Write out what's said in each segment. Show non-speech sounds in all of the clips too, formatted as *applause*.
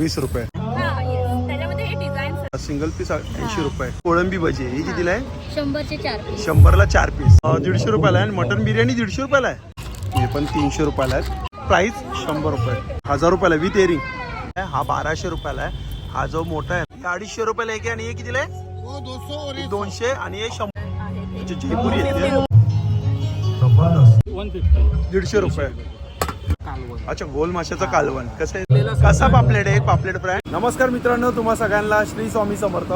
वीस रुपये. हा हे सिंगल पीस ऐंशी रुपये. कोळंबी भजी आहे. ही कितीला आहे? शंभरचे चार पीस शंभरला चार पीस दीडशे रुपयाला आहे आणि मटन बिर्याणी दीडशे रुपयाला आहे. हे पण तीनशे रुपयाला आहे. प्राइस शंभर रुपये. हजार रुपयाला विथ एरिंग हा बाराशे रुपयाला आहे. हा जो मोठा आहे हे अडीचशे रुपयाला एक आहे आणि हे कितीला आहे? हे दोनशे आणि हे शंभर. म्हणजे जयपुरी आहे ते. दीडशे रुपये. अच्छा गोल माशाचं कालवण. कसं आहे? कसा पापलेट आहे? पापलेट फ्राय नमस्कार मित्रांनो तुम्हा सगळ्यांना श्री स्वामी समर्थ.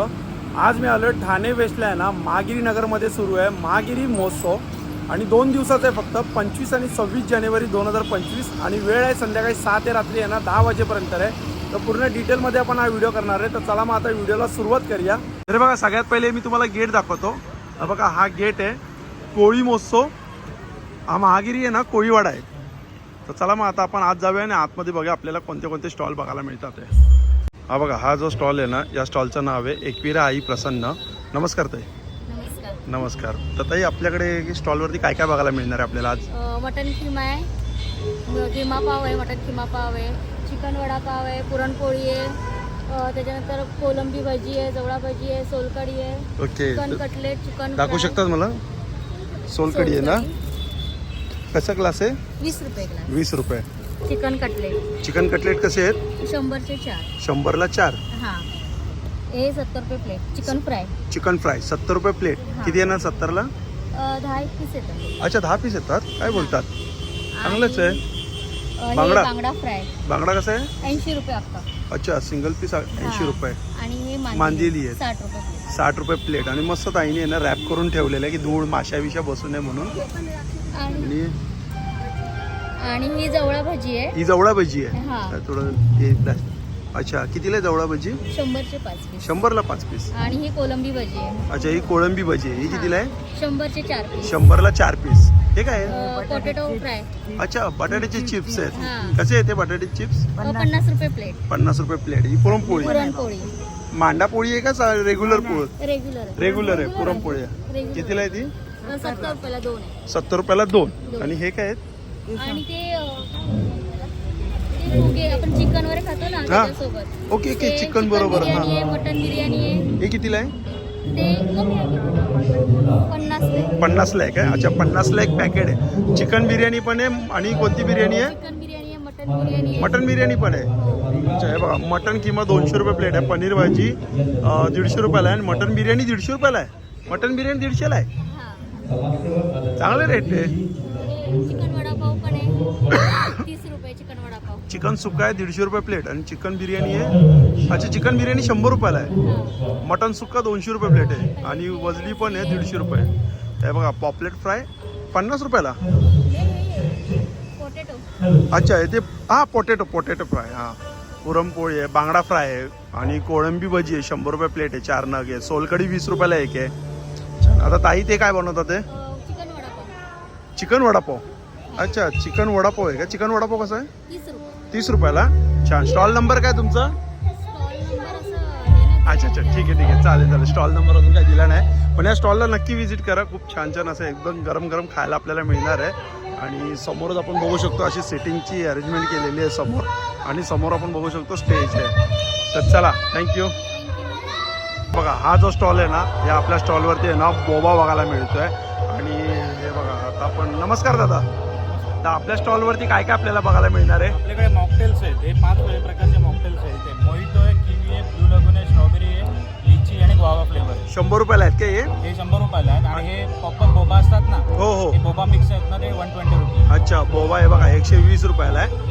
आज मी आलो ठाणे वेस्टला आहे ना महागिरी नगरमध्ये सुरू आहे. महागिरी महोत्सव. आणि दोन दिवसाचा आहे फक्त पंचवीस आणि सव्वीस जानेवारी दोन हजार पंचवीस. आणि वेळ आहे संध्याकाळी सहा ते रात्री आहे ना दहा वाजेपर्यंत आहे. तर पूर्ण डिटेलमध्ये आपण हा व्हिडिओ करणार आहे. तर चला मग आता व्हिडिओला सुरुवात करूया. तर बघा सगळ्यात पहिले मी तुम्हाला गेट दाखवतो. बघा हा गेट आहे. कोळी महोत्सव. हा महागिरी आहे ना कोळीवाडा आहे. तर चला मग आता आपण आत जाऊया आणि आतमध्ये बघा आपल्याला कोणते कोणते स्टॉल बघायला मिळतात ते हा बघा हा जो स्टॉल आहे ना या स्टॉलचं नाव आहे एकविरा आई प्रसन्न. नमस्कार ताई. नमस्कार. तर ताई आपल्याकडे स्टॉलवरती काय काय बघायला मिळणार आहे आपल्याला आज? मटन किमा आहे. किमा पाव आहे मटन किमा पाव आहे. चिकन वडापाव आहे पुरणपोळी आहे. त्याच्यानंतर कोलंबी भजी आहे जवळा भजी आहे सोलकढी आहे. ओके. चिकन कटलेट चिकन दाखवू शकतात मला? सोलकडी आहे ना. कसा क्लास आहे? वीस रुपये ग्लास वीस रुपये. Chicken cutlet. चिकन कटलेट कसे आहेत? शंभरचे चार. शंभरला चार. हां. हे सत्तर रुपये plate chicken fry chicken fry सत्तर रुपये प्लेट हा. किती येणार सत्तरला? अ, दहा एक पीस येतात. अच्छा दहा पीस येतात? काय बोलतात? चांगलंच आहे. अ, हे बांगडा? बांगडा फ्राय बांगडा कसा आहे? ऐंशी रुपये अच्छा सिंगल पीस ऐंशी हा. रुपये. आणि हे मांदेली. आहे. साठ रुपये प्लेट साठ रुपये प्लेट आणि मस्त ताईने ना रॅप करून ठेवलेलं आहे की धूळ माशा विषा बसू नये म्हणून. आणि? आणि ही जवळा भजी आहे. ही जवळा भजी आहे? हा. थोडं प्ला- अच्छा कितीला जवळा भजी? शंभरचे पाच पीस शंभरला पाच पीस आणि ही कोलंबी भजी आहे. अच्छा ही कोळंबी भजी आहे. ही कितीला आहे? शंभरचे चार पीस शंभरला चार पीस हे काय आहे? पोटॅटो फ्राय अच्छा बटाट्याचे चिप्स आहेत. कसे येते बटाट्याचे चिप्स पन्नास रुपये प्लेट पन्नास रुपये प्लेट ही पुरणपोळी. पुरणपोळी. मांडा पोळी आहे का रेग्युलर पोळ? रेग्युलर आहे रेग्युलर आहे. पुरणपोळी कितीला आहे ती? सत्तर रुपयाला दोन आहे. सत्तर रुपयाला दोन. दोन. आणि हे काय आहेत? आणि ते अ, ते भुगे आपण चिकन वगैरे खातो ना त्याच्यासोबत. ओके ओके ते चिकन बरोबर. बिर्याणी आहे हा. मटन बिर्याणी आहे. हे कितीला आहे? ते कमी आहे. पन्नास पन्नासला आहे काय? अच्छा पन्नासला एक पॅकेट आहे. चिकन बिर्याणी पण आहे आणि कोणती बिर्याणी आहे? चिकन बिर्याणी आहे मटन बिर्याणी आहे. मटन बिर्याणी पण आहे. अच्छा हे बघा मटन किंमत दोनशे रुपये प्लेट आहे. पनीर भाजी अं, दीडशे रुपयाला आहे आणि मटन बिर्याणी दीडशे रुपयाला आहे. मटन बिर्याणी दीडशेला आहे. चांगले रेट आहे. चिकन वडापाव पण आहे. *coughs* तीस रुपये चिकन वडापाव. चिकन सुक्का आहे दीडशे रुपये प्लेट आणि चिकन बिर्याणी आहे. अच्छा चिकन बिर्याणी शंभर रुपयाला आहे. मटन सुक्का दोनशे रुपये प्लेट आहे. आणि वजली पण आहे दीडशे रुपये. हे बघा पॉपलेट फ्राय पन्नास रुपयाला? अच्छा ते हा पोटॅटो पोटॅटो फ्राय हा. पुरणपोळी आहे बांगडा फ्राय आहे. आणि कोळंबी भजी आहे शंभर रुपये प्लेट आहे चार नग आहे. सोलकडी वीस रुपयाला एक आहे. आता ताई ते काय बनवतात ते? चिकन वडापाव. अच्छा चिकन वडापाव आहे का? चिकन वडापाव कसा आहे? तीस रुपये. तीस रुपयाला? छान. स्टॉल नंबर काय तुमचा? अच्छा अच्छा ठीक आहे ठीक आहे. चालेल चालेल. स्टॉल नंबर अजून काही दिला नाही. पण या स्टॉलला नक्की व्हिजिट करा. खूप छान छान असं एकदम गरम गरम खायला आपल्याला मिळणार आहे. आणि समोरच आपण बघू शकतो अशी सेटिंगची अरेंजमेंट केलेली आहे समोर. आणि समोर आपण बघू शकतो स्टेज आहे. तर चला थँक्यू बघा हा जो स्टॉल आहे ना या आपल्या स्टॉलवरती आहे ना बोबा बघायला मिळतोय. आणि हे बघा आता आपण नमस्कार दादा. तर आपल्या स्टॉलवरती काय काय आपल्याला बघायला मिळणार आहे? आपल्याकडे मॉकटेल्स आहेत. हे पाच प्रकारचे मॉकटेल्स आहेत. ते मोहितो आहे किवी आहे ब्लू लगून आहे स्ट्रॉबेरी आहे लिची आणि गुआवा फ्लेवर शंभर रुपयाला आहेत का हे? हे शंभर रुपयाला आहेत. आणि हे पॉपकॉर्न बोबा असतात ना हो हो. हे बोबा मिक्स आहेत ना ते वन ट्वेंटी रुपीज अच्छा बोबा आहे बघा एकशे वीस रुपयाला आहे.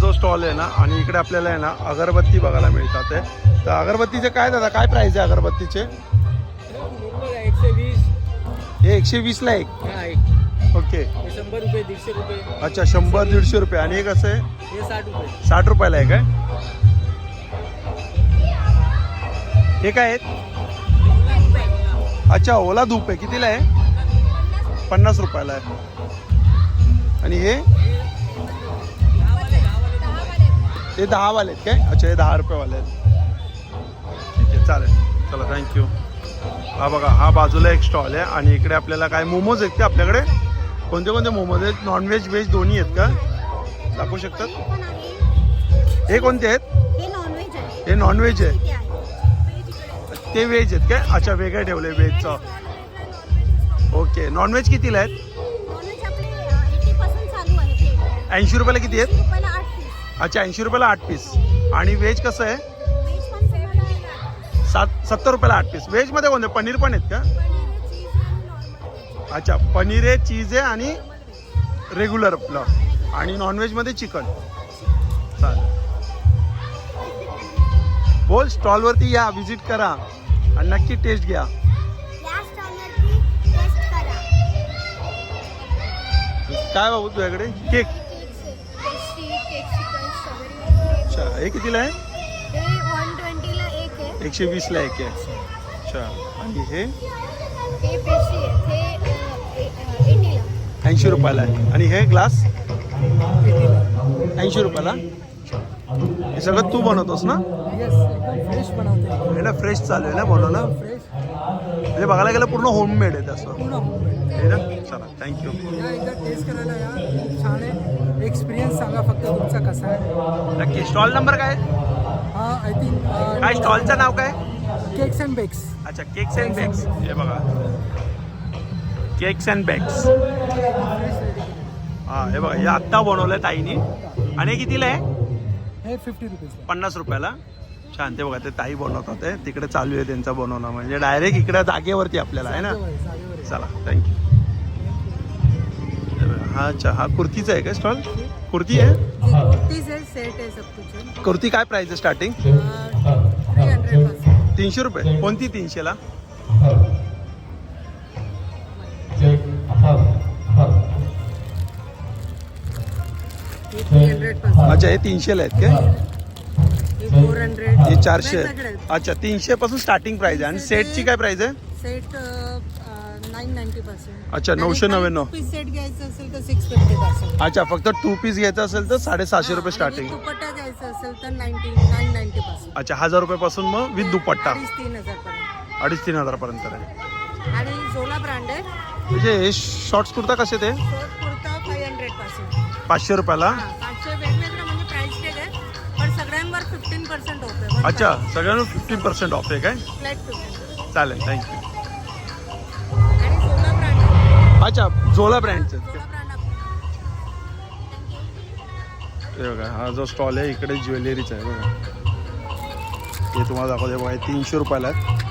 जो स्टॉल आहे ना आणि इकडे आपल्याला आहे ना अगरबत्ती बघायला मिळतात आहे. तर अगरबत्तीचे काय दादा काय प्राइस आहे अगरबत्तीचे? एकशे वीस हे एकशे वीसला एक. एक ओके शंभर रुपये दीडशे रुपये. अच्छा शंभर दीडशे रुपये. आणि हे कसं आहे? हे साठ रुपये. साठ रुपयाला आहे काय? हे काय आहेत? अच्छा ओला धूप आहे. कितीला आहे? पन्नास रुपयाला आहे. आणि हे? हे दहा वाले आहेत काय? अच्छा हे दहा रुपयेवाले आहेत. ठीक आहे चालेल. चला थँक्यू हा बघा हा बाजूला एक स्टॉल आहे आणि इकडे आपल्याला काय मोमोज आहेत का आपल्याकडे? कोणते कोणते मोमोज आहेत? नॉनव्हेज व्हेज दोन्ही आहेत का? दाखवू शकतात? हे कोणते आहेत? हे नॉनव्हेज आहे. हे ते ते व्हेज आहेत काय? अच्छा वेगळे ठेवले व्हेजचं ओके नॉनव्हेज कितीला आहेत? ऐंशी रुपयाला किती आहेत? अच्छा ऐंशी रुपयाला आठ पीस आणि व्हेज कसं आहे? सात सत्तर रुपयाला आठ पीस व्हेजमध्ये कोणते? पनीर पण आहेत का? अच्छा पनीर आहे चीज आहे आणि रेग्युलर आपलं आणि नॉनव्हेजमध्ये चिकन चालेल. बोल स्टॉलवरती या व्हिजिट करा. आणि नक्की टेस्ट घ्या. काय बाबू तुझ्याकडे? Cake pastry cake chicken strawberry अच्छा हे कितीला आहे? हे एकशे वीसला एक आहे. अच्छा. आणि हे? हे ऐंशी रुपयाला आहे. आणि हे ग्लास? ऐंशी रुपयाला? हे सगळं तू बनवतोस ना? येस एकदम फ्रेश बनवते हे ना फ्रेश चालू आहे ना बनवणं? फ्रेश म्हणजे बघायला गेलं पूर्ण होममेड आहे ना? चला थँक्यू या एकदा टेस्ट करायला या. छान आहे. एक्सपिरियन्स सांगा फक्त तुमचा कसा आहे. नक्की. स्टॉल नंबर काय? आहे? हा आय थिंक काय स्टॉलचं नाव काय? केक्स अँड बेक्स अच्छा केक्स अँड बेक्स हे बघा. केक्स अँड बेक्स हा हे बघा. हे आत्ता बनवलंय ताईनी. आणि कितीला आहे? हे फिफ्टी रुपीज पन्नास रुपयाला. छान ते बघा ते ताई बनवतात ते तिकडे चालू आहे त्यांचं बनवणं म्हणजे डायरेक्ट इकडे जागेवरती आपल्याला आहे ना? चला थँक्यू हा अच्छा हा कुर्तीचा आहे का स्टॉल कुर्ती आहे? कुर्ती काय प्राइस आहे स्टार्टिंग तीनशे रुपये. कोणती तीनशेला अच्छा हे तीनशेला आहेत काय? हंड्रेड हे चारशे. आहेत अच्छा तीनशे पासून स्टार्टिंग प्राइस आहे. आणि सेटची काय प्राइस आहे? सेट नाईन नाईन्टी पासून. अच्छा, 999. पीस सेट घ्यायचं असेल तर सिक्स फिफ्टी पासून. अच्छा फक्त टू पीस घ्यायचं असेल तर साडेसहाशे रुपये स्टार्टिंग दुपट्टा घ्यायचा असेल तर नाईन्टी नाईन नाईन्टी अच्छा हजार रुपयापासून मग विथ दुपट्टा. अडीच तीन हजार पर्यंत. अडीच तीन हजारपर्यंत आहे. आणि झोला ब्रँड आहे. म्हणजे हे शॉर्ट्स कुर्ता कसे ते? शॉर्ट कुर्ता फाईव्ह हंड्रेडपासून. पाचशे रुपयाला? सगळ्यांवर फिफ्टीन पर्सेंट होतं अच्छा सगळ्यांना फिफ्टीन पर्सेंट ऑफ आहे काय? फ्लॅट फिफ्टीन चालेल थँक्यू आणि झोला ब्रँड आहे. अच्छा झोला ब्रँडचं झोला ब्रँड हे बघा हा जो स्टॉल आहे इकडे ज्वेलरीचा आहे बघा. हे तुम्हाला दाखवते बघा हे तीनशे रुपयाला आहेत.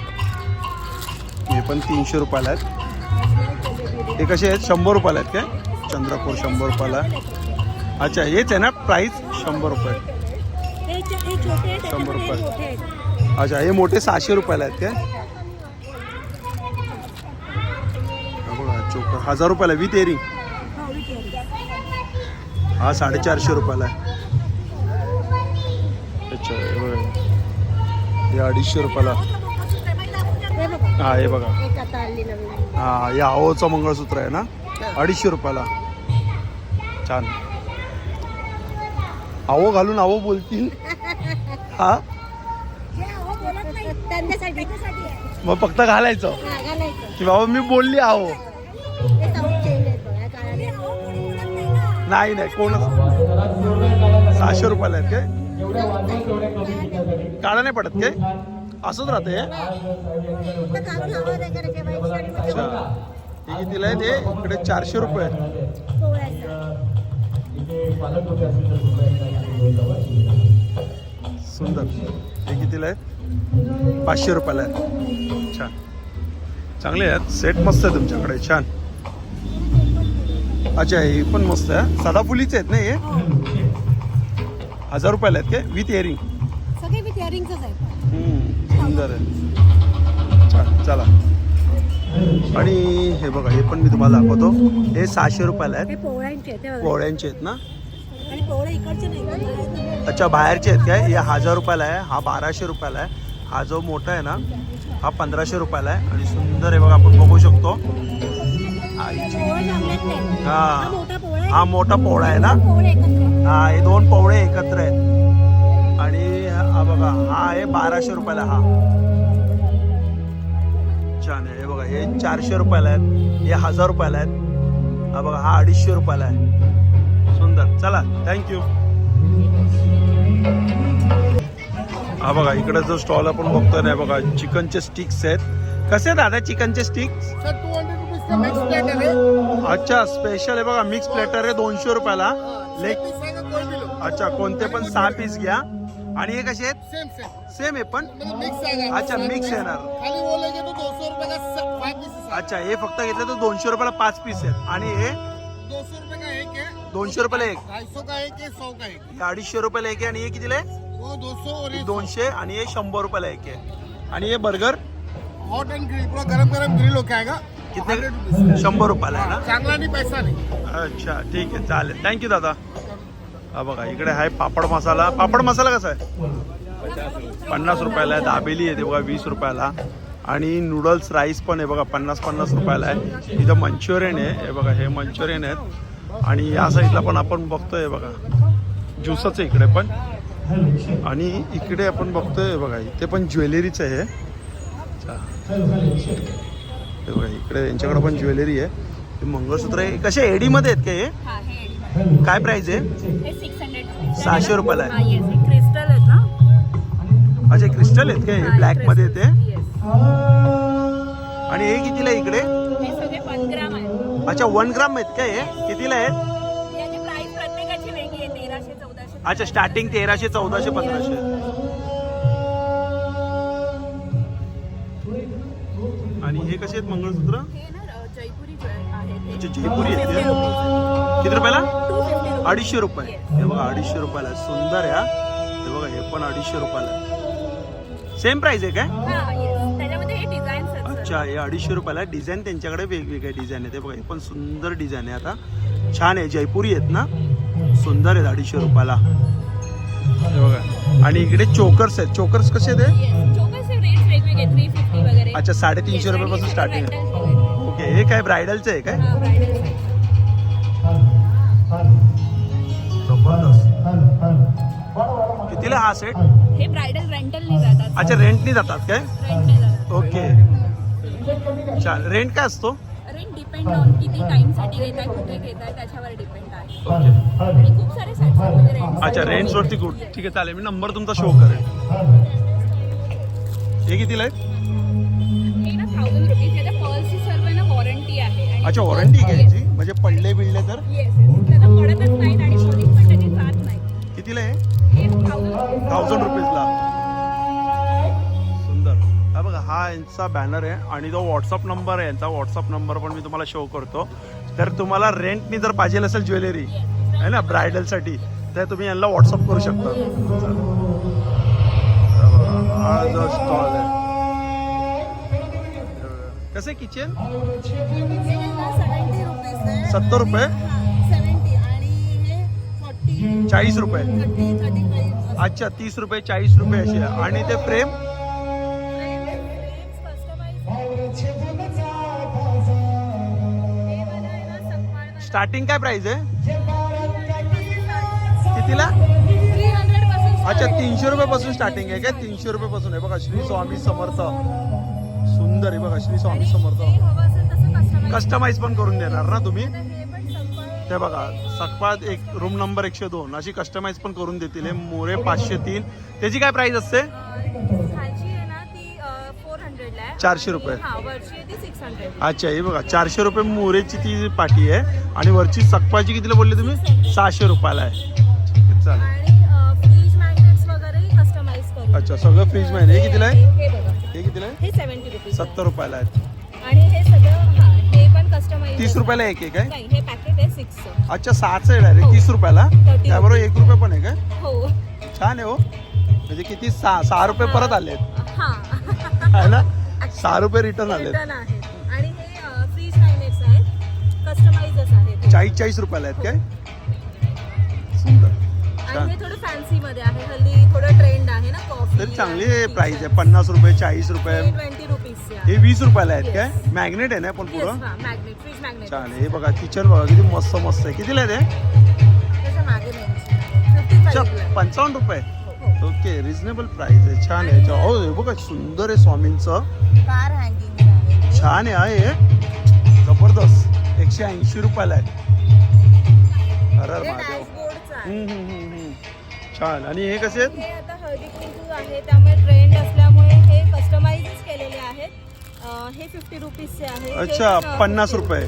हे पण तीनशे रुपयाला आहेत. हे कसे आहेत? शंभर रुपयाला आहेत काय? चंद्रपूर शंभर रुपयाला. अच्छा हेच आहे ना प्राईस शंभर रुपये. हे च- छोटे आहेत शंभर त्याच्यामध्ये हे रुपये. मोठे आहेत. अच्छा हे मोठे सहाशे रुपयाला आहेत काय हा बघा चोकर हजार रुपयाला विथ एरिंग हो. हा साडेचारशे रुपयाला आहे. अच्छा हे बघा. हे अडीचशे रुपयाला. हे बघा. हा हे बघा. एक आता आली नवीन. हा हे आवचं मंगळसूत्र आहे ना? अडीचशे रुपयाला. छान. आवो घालून आवो बोलतील. हा? मग फक्त घालायचं? की बाबा मी बोलली आहो. हे. नाही नाही कोण सहाशे रुपयाला आहेत काय? काढा नाही पडत काय? असंच राहते हे. अच्छा. हे कितीला आहे ते? इकडे चारशे रुपये आहेत. सुंदर. हे कितीला आहे पाचशे रुपयाला आहे छान. चांगले आहेत. सेट मस्त आहे तुमच्याकडे. छान. अच्छा हे पण मस्त आहे. सदाफुलीचे आहेत ना हे? हजार रुपयाला आहेत काय? विथ इयरिंग सुंदर आहे. छान. चला. आणि हे बघा हे पण मी तुम्हाला दाखवतो. हे सहाशे रुपयाला आहेत. पोळ्यांचे आहेत ना? आणि पोळे इकडचे नाही अच्छा बाहेरचे आहेत काय? हे हजार रुपयाला आहे हा बाराशे रुपयाला आहे. हा जो मोठा आहे ना हा पंधराशे रुपयाला आहे. आणि सुंदर आहे बघा आपण बघू शकतो. आईची. हा हा. मोठा पोळा आहे. हा ना. हा हे दोन पोवळे एकत्र आहेत. आणि हा बघा हा आहे बाराशे रुपयाला हा. छान आहे. हे बघा हे चारशे रुपयाला आहेत. हे हजार रुपयाला आहेत. हा बघा हा अडीचशे रुपयाला आहे. सुंदर. चला थँक्यू हा बघा इकडे जो स्टॉल आपण बघतोय ना बघा चिकनचे स्टिक्स आहेत. कसे दादा चिकनचे स्टिक्स मिक्स अच्छा स्पेशल आहे बघा मिक्स प्लेटर आहे दोनशे रुपयाला. लेग अच्छा कोणते पण सहा पीस घ्या. आणि हे कसे आहेत? सेम आहे पण? मिक्स आएगा अच्छा, mix येणार. अच्छा हे फक्त घेतलं तर दोनशे रुपयाला पाच पीस आहेत. आणि हे? दोनशे रुपयाला एक. ढाई सौ का एक है सौ का एक है हे अडीचशे रुपयाला एक आहे आणि हे कितीला आहे? वो दो सौ और ये दोनशे आणि हे शंभर रुपयाला एक आहे. आणि हे बर्गर? हॉट एंड ग्रिल पूरा गरम गरम ग्रिल होके आएगा। कितने? हंड्रेड रुपीज शंभर रुपयाला आहे ना? चांगला नहीं पैसा नहीं. अच्छा ठीक आहे चालेल. थँक्यू दादा. हा बघा इकडे आहे पापड मसाला. पापड मसाला कसा आहे? पन्नास रुपयाला आहे दाबेली आहे ते बघा वीस रुपयाला. आणि नूडल्स राईस पण आहे बघा पन्नास पन्नास रुपयाला आहे. इथं मंचुरियन आहे हे बघा हे मंचुरियन आहेत. आणि या साईडला पण आपण बघतोय बघा. ज्युसच आहे इकडे पण. आणि इकडे आपण बघतोय बघा इथे पण ज्वेलरीच आहे. हे. अच्छा. बघा इकडे यांच्याकडे पण ज्वेलरी आहे. हे मंगळसूत्र आहे. कसे एडीमध्ये आहेत का हे? काय प्राइस आहे? हे सहाशे रुपयाला आहे. अच्छा क्रिस्टल आहेत का? हे ब्लॅकमध्ये येते. आणि हे कितीला इकडे? अच्छा वन ग्राम आहेत का हे? कितीला आहेत? याची प्राइस प्रत्येकाची वेगळी आहे तेराशे चौदाशे. अच्छा स्टार्टिंग तेराशे चौदाशे पंधराशे. आणि हे कसे आहेत मंगळसूत्र? हे ना अ, जयपुरी ज्वेल आहेत अच्छा, जयपुरी आहेत ते? किती रुपयाला? टू फिफ्टी अडीचशे रुपये. हे बघा अडीचशे रुपयाला. आहे. सुंदर आहे हा. हे बघा हे पण अडीचशे रुपयाला सेम प्राइस आहे काय? हा येस त्याच्यामध्ये हे डिझाईन्स आहेत sir. अच्छा हे अडीचशे रुपयाला. डिझाईन त्यांच्याकडे वेगवेगळे डिझाईन आहे ते बघा हे पण सुंदर डिझाईन आहे आता. छान आहे. जयपुरी आहेत ना? सुंदर आहेत अडीचशे रुपयाला हे बघा. आणि इकडे चोकर्स आहेत. चोकर्स कसे वगैरे. अच्छा साडेतीनशे रुपयापासून स्टार्टिंग आहे. ओके हे काय ब्रायडलचं आहे काय? हा. कितीला हा सेट हे ब्रायडल रेंटलनी जातात. अच्छा रेंटनी जातात काय? ओके. छान रेंट काय असतो? डिपेंड ऑन किती टाइमसाठी घेताय कुठे घेताय त्याच्यावर डिपेंड आहे. ओके आणि खूप सारे सेट्समध्ये रेंट अच्छा रेंट्स वरती गुड ठीक आहे चालेल. मी नंबर तुमचा शो करेल. हे कितीला आहे हे ना थाउजंड रुपीज याच्या पर्सची सर्व ना वॉरंटी आहे. आणि अच्छा वॉरंटी घ्यायची? म्हणजे पडले बिडले तर? येस त्याला पडतच नाहीत आणि पॉलिश पण त्याची जात नाही. कितीला आहे? थाउजंड रुपीजला हा यांचा बॅनर आहे आणि जो व्हॉट्सअप नंबर आहे यांचा व्हॉट्सअप नंबर पण मी तुम्हाला शो करतो तर तुम्हाला रेंटनी जर पाहिजे असेल ज्वेलरी आहे ना ब्रायडलसाठी तर तुम्ही यांना व्हॉट्सअप करू शकता चालेल. हा जो स्टॉल आहे कसं किचन सत्तर रुपये चाळीस रुपये अच्छा तीस रुपये चाळीस रुपये असे आणि ते फ्रेम स्टार्टिंग काय प्राइस आहे? कितीला? अच्छा तीनशे रुपयापासून स्टार्टिंग आहे काय? तीनशे रुपयापासून आहे बघा श्री स्वामी समर्थ. सुंदर आहे बघा श्री स्वामी समर्थ. कस्टमाइज पण करून देणार ना तुम्ही? ते बघा सकपात एक रूम नंबर एकशे दोन. अशी कस्टमाइज पण करून देतील हे मोरे पाचशे तीन. त्याची काय प्राइस असते? आहे चारशे रुपये. हा वरची आहे ती सिक्स हंड्रेड अच्छा हे बघा चारशे रुपये मोरेची ती पाठी आहे. आणि वरची सकपाची कितीला बोलले तुम्ही? सहाशे रुपयाला आहे. ठीक आहे, चालेल. आणि फ्रीज मॅग्नेट्स वगैरे कस्टमाइज करू अच्छा सगळं फ्रीजमध्ये हे कितीला आहे? हे बघा. हे कितीला आहे? हे सेव्हन्टी रुपीज सत्तर रुपयाला आहे. आणि हे सगळं हा हे पण कस्टमाइज तीस रुपयाला एक आहे काय? नाही हे पॅकेट आहे सिक्स अच्छा सहाचं आहे डायरेक्ट तीस रुपयाला? त्याबरोबर एक रुपये पण आहे काय? हो. छान आहे हो. म्हणजे किती? सहा सहा रुपये परत आले हा. आहे ना? सहा रुपये रिटर्न आले रिटर्न आहे आणि हे आहेत. कस्टमाइजच आहेत. चाळीस चाळीस रुपयाला आहेत काय? सुंदर. आणि हे थोडं फॅन्सी मध्ये आहे. हल्ली थोडं ट्रेंड आहे ना कॉफी तरी चांगली प्राइस आहे पन्नास रुपये चाळीस रुपये. ट्वेंटी रुपीज हे वीस रुपयाला आहेत काय? मॅग्नेट आहे ना पण पुढं मॅग्नेट फ्रीज मॅग्नेट छान हे बघा किचन बघा किती मस्त मस्त आहे. कितीला आहे ते त्याच्यामागे पंचावन्न रुपये. ओके रिझनेबल प्राइस आहे. छान आहे. हो हे बघा सुंदर आहे स्वामींचं. कार हँगिंग आहे. छान आहे हा हे. जबरदस्त. एकशे ऐंशी रुपयाला आहे. अरे हे महादेव. छान. आणि हे कसे आहेत? हे त्यामुळे ट्रेंड असल्यामुळे हे कस्टमाइजच केलेले आहेत. अं, हे फिफ्टी रुपीजचे आहे. हे अच्छा, पण, अं, 50 50 रुपये.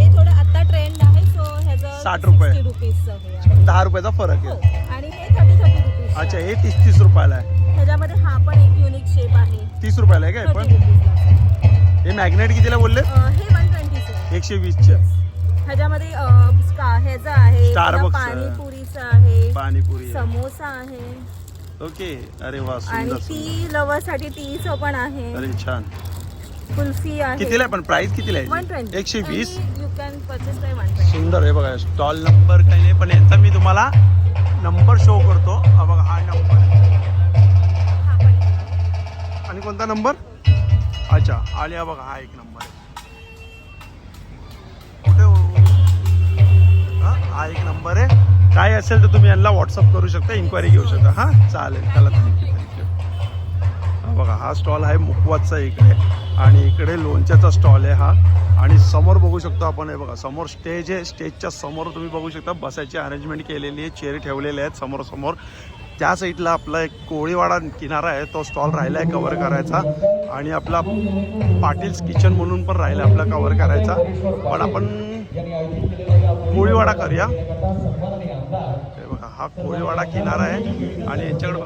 हे थोडं आता ट्रेंड आहे सो ह्याचं 60 रुपये. हे दहा रुपयाचा फरक हो. आहे आणि हे थर्टी अच्छा हे तीस तीस रुपयाला आहे. ह्याच्यामध्ये हा पण एक युनिक शेप आहे. तीस रुपयाला आहे काय? पण? रुपीजला हे मॅग्नेट कितीला बोलले? हे वन ट्वेंटीचं एकशे वीसचे. ह्याच्यामध्ये अं, स्का- ह्याचं आहे Starbucks. पाणीपुरीचं आहे पाणीपुरी. समोसा आहे. ओके. अरे वा आणि सुंदर सुंदर. टी लवर्ससाठी टीचं पण आहे. अरे छान. कुल्फी आहे. कितीला आहे पण? प्राइस कितीला वन आहे ट्वेंटी एकशे वीस? You can purchase by one twenty सुंदर आहे बघा स्टॉल नंबर काही नाही पण यांचा मी तुम्हाला नंबर शो करतो. हा बघा हा नंबर. आणि कोणता नंबर? अच्छा आले हा बघा हा एक नंबर. आहे कुठे हो? हा? एक नंबर आहे. काय असेल तर तुम्ही यांना व्हॉट्सअप करू शकता इन्क्वायरी घेऊ शकता. हा चालेल चला थँक्यू थँक्यू हा बघा हा स्टॉल आहे मुकवाचा इकडे. आणि इकडे लोणच्याचा स्टॉल आहे हा. आणि समोर बघू शकतो आपण हे बघा समोर स्टेज आहे. स्टेजच्या समोर तुम्ही बघू शकता बसायची अरेंजमेंट केलेली आहे. चेअर ठेवलेले आहेत समोर समोर त्या साईडला आपला एक कोळीवाडा किनारा आहे तो स्टॉल राहिला आहे कवर करायचा. आणि आपला पाटील्स किचन म्हणून पण राहिला आपला कवर करायचा. पण आपण कोळीवाडा करूया. हे बघा हा कोळीवाडा किनारा आहे. आणि यांच्याकडे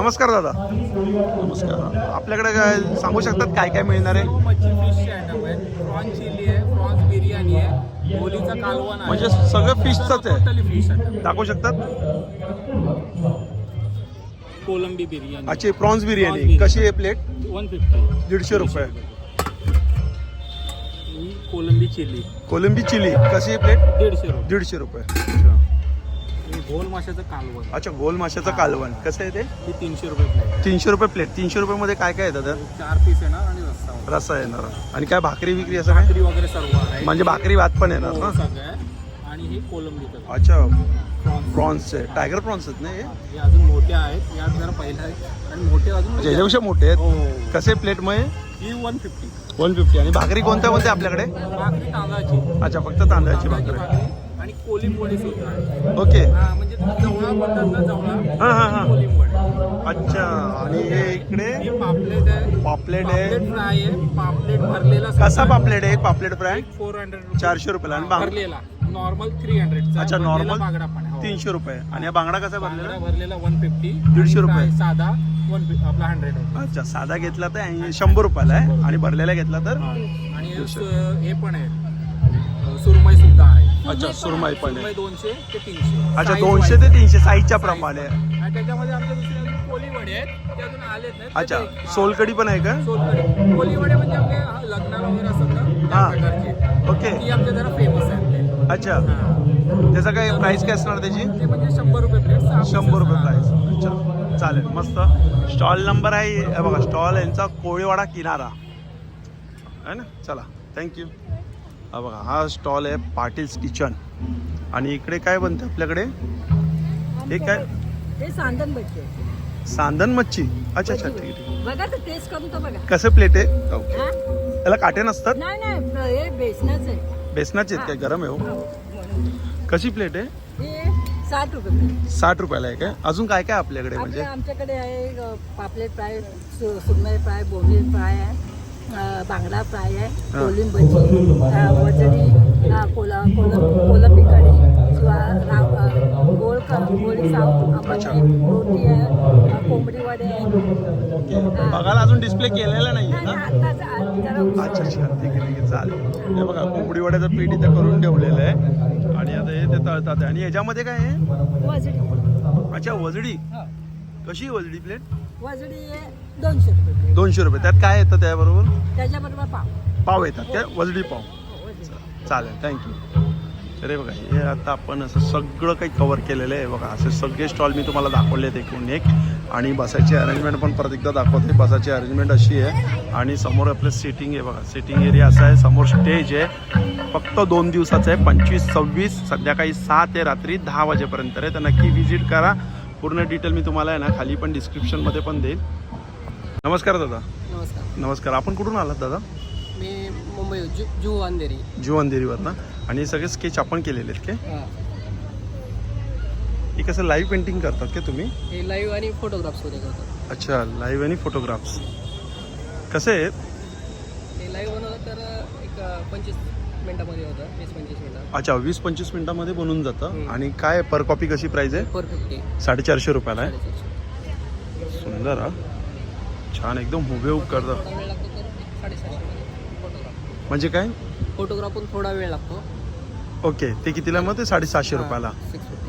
नमस्कार दादा. नमस्कार. आपल्याकडे काय सांगू शकतात काय काय मिळणार आहे? मच्छी फिशचे आयटम आहे. प्रॉन चिली आहे प्रॉन्स बिर्याणी आहे होलीचा कालवण आहे. म्हणजे सगळं फिशचंच आहे. टोटली फिश आहे. दाखवू शकतात? कोलंबी बिर्याणी अच्छा प्रॉन्स बिर्याणी बिर्याणी. कशी आहे प्लेट वन फिफ्टी दीडशे रुपये. कोलंबी चिली कोलंबी चिली कशी आहे प्लेट दीडशे रुपये. दीडशे रुपये. घोल माशाचं कालवण. अच्छा गोल माशाचं कालवण. कसं आहे ते? ही तीनशे रुपये प्लेट तीनशे रुपये प्लेट तीनशे रुपयामध्ये काय काय येतं त्यात? चार पीस येणार आणि रस्सा वगैरे. रस्सा येणार. आणि काय भाकरी विक्री असं काय? भाकरी वगैरे सर्व आहे. म्हणजे भाकरी भात पण येणार हो, ना सगळं आहे. आणि हे कोलंबीचं अच्छा. प्रॉन्स प्रॉन्सचे टायगर प्रॉन्स आहेत ना हे? हे अजून मोठे आहेत. यात जरा पहिला आहे आणि मोठे अजून म्हणजे याच्यापेक्षा मोठे आहेत? हो. कसे प्लेट मग ही? वन फिफ्टी वन फिफ्टी आणि भाकरी कोणत्या कोणत्या आपल्याकडे? भाकरी तांदळाची. अच्छा फक्त तांदळाची भाकरी. आणि कोलिम वडी सुद्धा. ओके. हा म्हणजे जवळा बोलतात ना जवळा हा, हा, हा. कोलिम वडी अच्छा आणि हे इकडे? ही पापलेट आहे. पापलेट आहे. पापलेट फ्राय आहे. पापलेट भरलेला कसा पापलेट आहे? पापलेट फ्राय? फोर हंड्रेड चारशे रुपयाला. आणि बांग- भरलेला. नॉर्मल थ्री हंड्रेड अच्छा नॉर्मल बांगडा पण आहे. हो. तीनशे रुपये. आणि हा बांगडा कसा बांगडा भरलेला भरलेला वन फिफ्टी दीडशे रुपये. साधा वन आपला हंड्रेड अच्छा साधा घेतला तर ऐं- शंभर रुपयाला आहे. आणि भरलेला घेतला तर आणि हे पण आहे. सुरमई सुद्धा आहे. अच्छा सुरमई पण आहे. सुरमई दोनशे ते तीनशे. अच्छा Size दोनशे wise. ते तीनशे साईजच्या Size प्रमाणे. wise. आणि त्याच्यामध्ये आमच्या दुसरे अजून कोली वडे आहेत. ते अजून आलेत नाहीत. अच्छा हा. सोलकडी पण आहे का? म्हणजे आपले हा, लग्नाला वगैरे असतात ना त्या हा. प्रकारचे. ओके. ती आमच्या जरा फेमस आहे अच्छा. हा. त्याचा काय प्राइस काय असणार त्याची? ते म्हणजे शंभर रुपये प्लेट सहा शंभर रुपये pieces. प्राइस अच्छा. चालेल मस्त. स्टॉल नंबर आहे हे बघा स्टॉल यांचा कोळीवाडा किनारा. आहे ना? चला थँक्यू हा बघा हा स्टॉल आहे पाटील्स किचन आणि इकडे काय बनतं आपल्याकडे? हे काय? हे सांदन बच्चे सांदन मच्छी? अच्छा अच्छा ठीक आहे ठीक बघा तर टेस्ट करून तर बघा. कसं प्लेट आहे? ओके. हा? याला काटे नसतात? नाही नाही हे बेसनच आहे. बेसनाचे आहेत काय? गरम आहे हो. म्हणून. कशी प्लेट आहे? हे साठ रुपये plate. साठ रुपयाला आहे काय? अजून काय काय आपल्याकडे म्हणजे? आमच्याकडे आहे अ, पापलेट फ्राय सु- सुरमई फ्राय बोंबील फ्राय आहे. बांगडा फ्राय आहे. कोलिंब भजी. वजडी कोला कोलम कोलंबी कढी शिवाय राव गोळी. आंबाडी रोटी आहे कोंबडी वडे आहे. बघायला अजून डिस्प्ले केलेला नाही, अच्छा अच्छा. ठीक आहे ठीक आहे. चालेल. हे बघा कोंबडी वड्याचं पीठ इथं करून ठेवलेलं आहे. आणि आता हे ते तळतात. आहे. आणि याच्यामध्ये काय आहे? अच्छा वजडी. कशी वजडी प्लेट वजडी आहे दोनशे रुपये. दोनशे रुपये. त्यात काय येतं त्याबरोबर त्याच्याबरोबर पाव. पाव येतात काय? वजडी पाव. हो, वजडी. चालेल. थँक्यू हे बघा हे आता आपण असं सगळं काही कवर केलेलं आहे. बघा असे सगळे स्टॉल मी तुम्हाला दाखवले आहेत एकूण एक. आणि बसायची अरेंजमेंट पण परत एकदा दाखवते. बसायची अरेंजमेंट अशी आहे. आणि समोर आपलं सिटिंग आहे बघा. सिटिंग एरिया असा आहे. समोर स्टेज आहे. फक्त दोन दिवसाचं आहे. पंचवीस सव्वीस संध्याकाळी सहा ते रात्री दहा वाजेपर्यंत आहे. तर नक्की व्हिजिट करा. पूर्ण डिटेल मी तुम्हाला आहे ना खाली पण डिस्क्रिप्शनमध्ये पण देईल. नमस्कार दादा. नमस्कार. नमस्कार. आपण कुठून आलात दादा? मी मुंबई जु जुहू अंधेरी. जीव अंधेरीवर ना? आणि सगळे स्केच आपण केलेले आहेत हां. हे कसं लाईव्ह पेंटिंग करतात का तुम्ही? हे लाईव्ह आणि फोटोग्राफ्समध्ये करतात. अच्छा लाईव्ह आणि फोटोग्राफ्स कसे आहेत? हे लाईव्ह बनवलं तर एक पंचवीस मिनटामध्ये होतं वीस पंचवीस मिनटात अच्छा वीस पंचवीस मिनिटामध्ये बनून जातं. हम्म. आणि काय पर कॉपी कशी प्राईज आहे? साडेचारशे रुपयाला आहे. सुंदर हा. छान एकदम हुबेहूब करतं वेळ लागतो तर एक साडेसहाशेमध्ये. फोटोग्राफ म्हणजे काय? फोटोग्राफ पण थोडा वेळ लागतो. ओके ते कितीला मग? ते साडेसहाशे रुपयाला. सिक्स फिफ्टी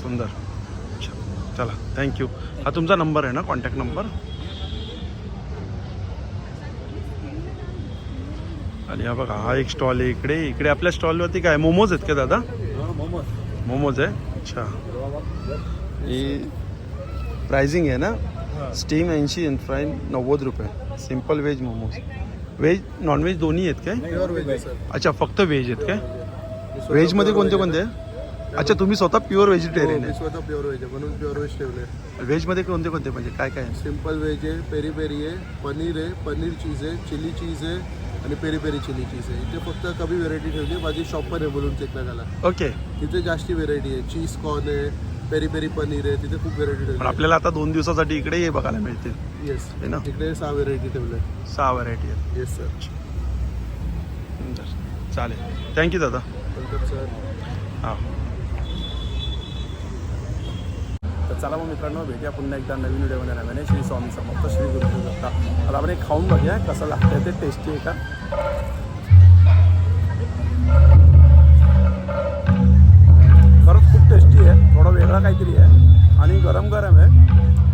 सुंदर. अच्छा चला थँक्यू हा तुमचा नंबर आहे ना कॉन्टॅक्ट नंबर आणि हा बघा हा एक स्टॉल आहे इकडे. इकडे आपल्या स्टॉलवरती काय? मोमोज आहेत का दादा? मोमोज आहे? अच्छा. ही प्राइसिंग आहे ना? स्टीम ऐंशी आणि फ्राय नव्वद रुपये. Simple veg momos. Veg non veg दोन्ही आहेत काय? अच्छा फक्त व्हेज आहेत काय? व्हेजमध्ये कोणते कोणते? आहे. अच्छा तुम्ही स्वतः प्युअर व्हेजिटेरियन मी आहे. स्वतः प्युअर वेज आहे. म्हणून प्युअर वेज ठेवले. व्हेजमध्ये कोणते कोणते? म्हणजे काय काय? सिंपल वेज आहे पेरी पेरी आहे पनीर आहे पनीर चीज आहे चिली चीज आहे आणि पेरी पेरी चिली चीज आहे. इथे फक्त कमी व्हेरायटी ठेवली आहे. माझी शॉप पण आहे बोलून चेक नकाला ओके तिथे जास्ती व्हेरायटी आहे. चीज कॉर्न आहे पेरी पेरी पनीर आहे तिथे खूप व्हेरायटी पण ठेवली आपल्याला आता दोन दिवसासाठी इकडे हे बघायला मिळतील. येस आहे ना? इकडे सहा व्हेरायटी ठेवले सहा व्हरायटी आहेत. येस सर सुंदर. चालेल. थँक्यू दादा. वेलकम सर हां तर चला मग मित्रांनो भेटूया पुन्हा एकदा नवीन व्हिडिओमध्ये. नव्याने श्री स्वामी समर्थ श्री गुरु दत्ता. आता आपण एक खाऊन बघूया कसं लागतंय ते टेस्टी आहे का? खरंच खूप टेस्टी आहे थोडं वेगळा काहीतरी आहे. आणि गरम गरम आहे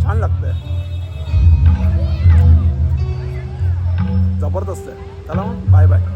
छान लागतंय. जबरदस्त आहे. चला मग बाय बाय